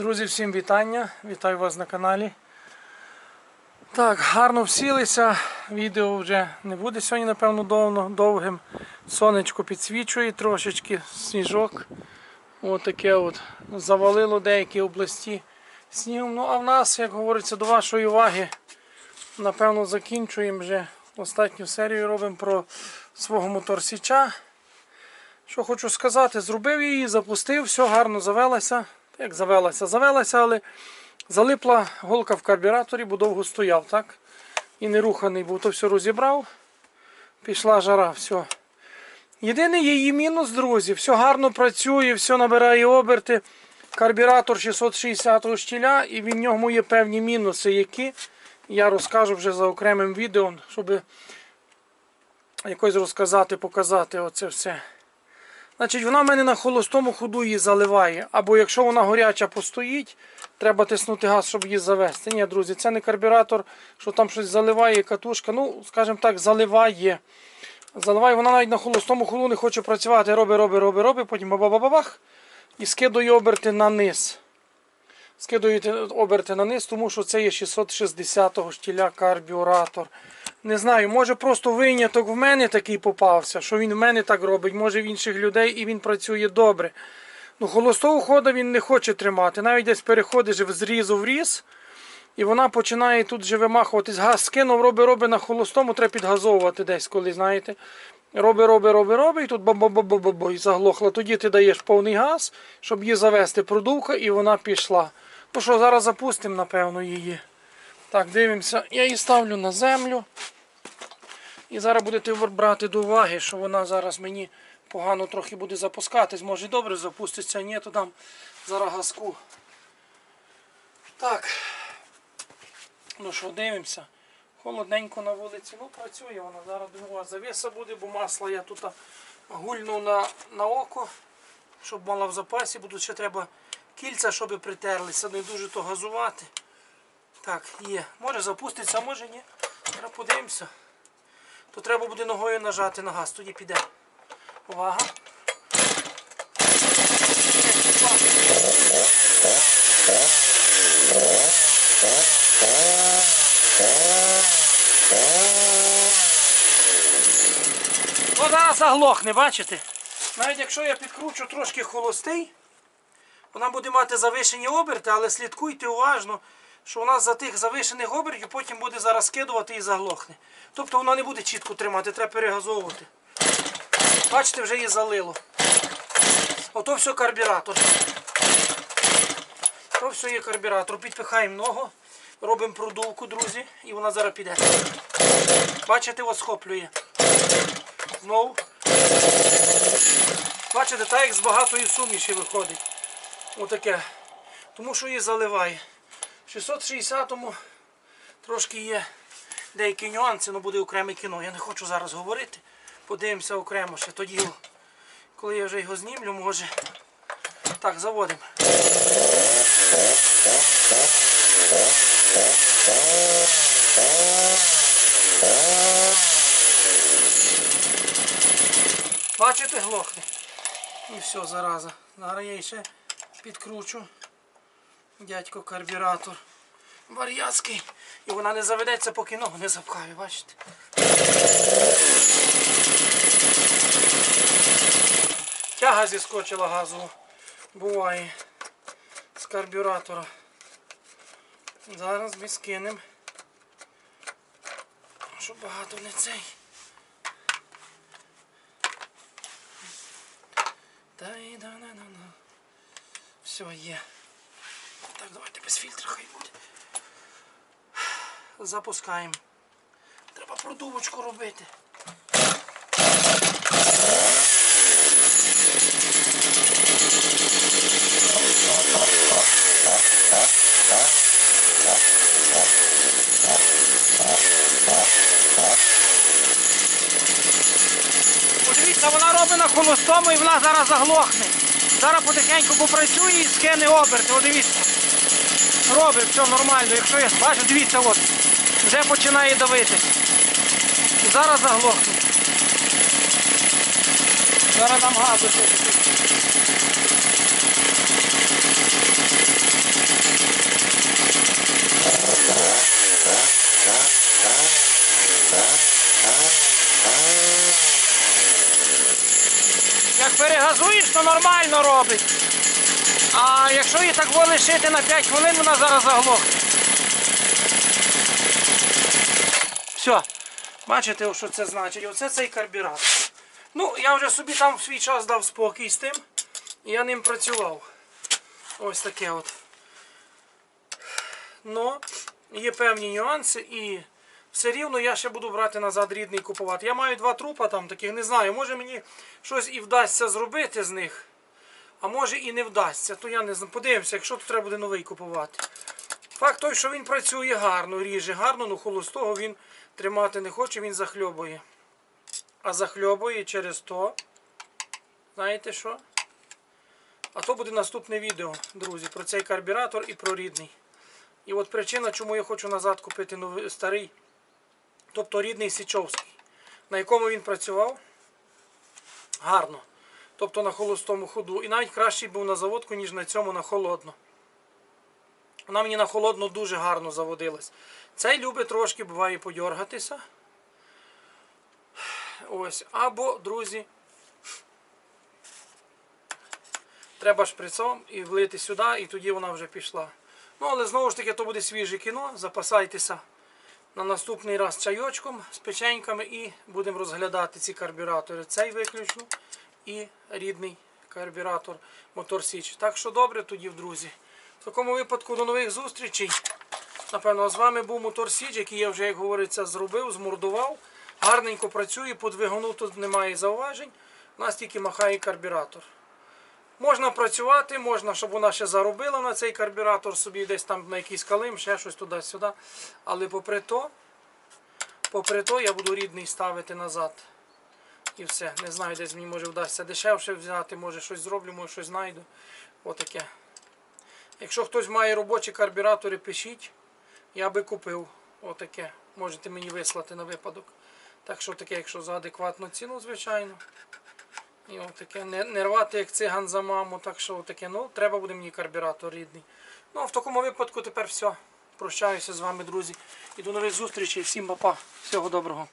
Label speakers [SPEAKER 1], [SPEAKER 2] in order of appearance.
[SPEAKER 1] Друзі, всім вітання. Вітаю вас на каналі. Так, гарно всілися. Відео вже не буде сьогодні, напевно, довно, довгим. Сонечко підсвічує трошечки, сніжок. Ось таке от. Завалило деякі області снігом. Ну, а в нас, як говориться, до вашої уваги, напевно, закінчуємо вже останню серію робимо про свого моторсіча. Що хочу сказати, зробив її, запустив, все гарно завелася. Як завелася, завелася, але залипла голка в карбюраторі, бо довго стояв, так? І не руханий, був, то все розібрав. Пішла жара, все. Єдиний її мінус, друзі, все гарно працює, все набирає оберти. Карбюратор 660-го штіля, і в ньому є певні мінуси, які я розкажу вже за окремим відео, щоб якось розказати, показати оце все. Значить, вона в мене на холостому ходу її заливає. Або якщо вона горяча постоїть, треба тиснути газ, щоб її завести. Ні, друзі, це не карбюратор, що там щось заливає, катушка. Ну, скажімо так, заливає. Заливає, вона навіть на холостому ходу не хоче працювати. Роби, роби, роби, роби, потім бабабабах і скидує оберти на низ. Скидуєте оберти на низ, тому що це є 660-го штіля карбюратор. Не знаю, може просто виняток в мене такий попався, що він в мене так робить, може в інших людей і він працює добре. Ну, холостого хода він не хоче тримати. Навіть десь переходиш з зрізу в різ, і вона починає тут же вимахуватись. Газ скинув, роби, роби на холостому, треба підгазовувати десь, коли знаєте. Роби, роби, роби, роби, і тут бабабабабабо, і заглохла. Тоді ти даєш повний газ, щоб її завести продувка, і вона пішла. Ну що, зараз запустимо, напевно, її. Так, дивимося. Я її ставлю на землю. І зараз будете брати до уваги, що вона зараз мені погано трохи буде запускатись. Може добре запуститься, ні, то дам зараз газку. Так. Ну що, дивимося. Холодненько на вулиці. Ну, працює вона. Зараз думаю, завіса буде, бо масло я тут гульнув на, на око, щоб мала в запасі, тут ще треба кільця, щоб притерлися, не дуже то газувати. Так, є. Може запуститься, може ні. Зараз подивимося. То треба буде ногою нажати на газ, тоді піде. Увага. Зараз заглохне, бачите? Навіть якщо я підкручу трошки холостий, вона буде мати завишені оберти, але слідкуйте уважно, що вона за тих завишених обертів потім буде зараз скидувати і заглохне. Тобто вона не буде чітко тримати, треба перегазовувати. Бачите, вже її залило. Ото все карбюратор. То все є карбюратор. Підпихаємо ногу, робимо продувку, друзі, і вона зараз піде. Бачите, ось схоплює. Знову. Бачите, так як з багатої суміші виходить. Отаке. Тому що її заливає. В 660-му трошки є деякі нюанси, але буде окреме кіно. Я не хочу зараз говорити. Подивимося окремо ще тоді, коли я вже його знімлю, може. Так, заводимо. Бачите, глохне. І все, зараза. Зараз я ще підкручу. Дядько карбюратор. Вар'яцький. І вона не заведеться, поки ногу не запхаю, бачите? Тяга зіскочила газу. Буває. З карбюратора. Зараз ми скинемо. Щоб багато не цей. Та й да на на на Все є. Так, давайте без фільтра хай буде. Запускаємо. Треба продувочку робити. Подивіться, вона робить на холостому і вона зараз заглохне. Зараз потихеньку попрацює і скине оберти. О, дивіться. Робить, все нормально. Якщо я бачу, дивіться, от, вже починає давитись. Зараз заглохне. Зараз нам газу ще. Що нормально робить. А якщо її так лишити на 5 хвилин, вона зараз заглохне. Все. Бачите, що це значить? Оце цей карбюратор. Ну, я вже собі там в свій час дав спокій з тим. І я ним працював. Ось таке от. Ну, є певні нюанси і все рівно я ще буду брати назад рідний купувати. Я маю два трупа там таких, не знаю. Може мені щось і вдасться зробити з них, а може і не вдасться. То я не знаю. Подивимося, якщо то треба буде новий купувати. Факт той, що він працює гарно, ріже гарно, але холостого він тримати не хоче, він захльобує. А захльобує через то. Знаєте що? А то буде наступне відео, друзі, про цей карбюратор і про рідний. І от причина, чому я хочу назад купити новий, старий, тобто рідний Січовський, на якому він працював гарно. Тобто на холостому ходу. І навіть кращий був на заводку, ніж на цьому на холодно. Вона мені на холодно дуже гарно заводилась. Цей любить трошки буває подьоргатися. Ось. Або, друзі, треба шприцом і влити сюди, і тоді вона вже пішла. Ну, але знову ж таки, то буде свіже кіно. Запасайтеся на наступний раз чайочком з печеньками і будемо розглядати ці карбюратори. Цей виключно і рідний карбюратор Мотор Січ. Так що добре тоді, друзі. В такому випадку до нових зустрічей. Напевно, з вами був Мотор Січ, який я вже, як говориться, зробив, змордував. Гарненько працює, по двигуну тут немає зауважень. У нас тільки махає карбюратор. Можна працювати, можна, щоб вона ще заробила на цей карбюратор собі десь там на якийсь калим, ще щось туди-сюди. Але попри то, попри то, я буду рідний ставити назад. І все. Не знаю, десь мені може вдасться дешевше взяти, може щось зроблю, може щось знайду. Отаке. Якщо хтось має робочі карбюратори, пишіть. Я би купив. Отаке. Можете мені вислати на випадок. Так що таке, якщо за адекватну ціну, звичайно. І отаке, не, не рвати як циган за маму, так що таке, ну, треба буде мені карбюратор рідний. Ну, а в такому випадку тепер все. Прощаюся з вами, друзі. І до нових зустрічей. Всім па-па. Всього доброго.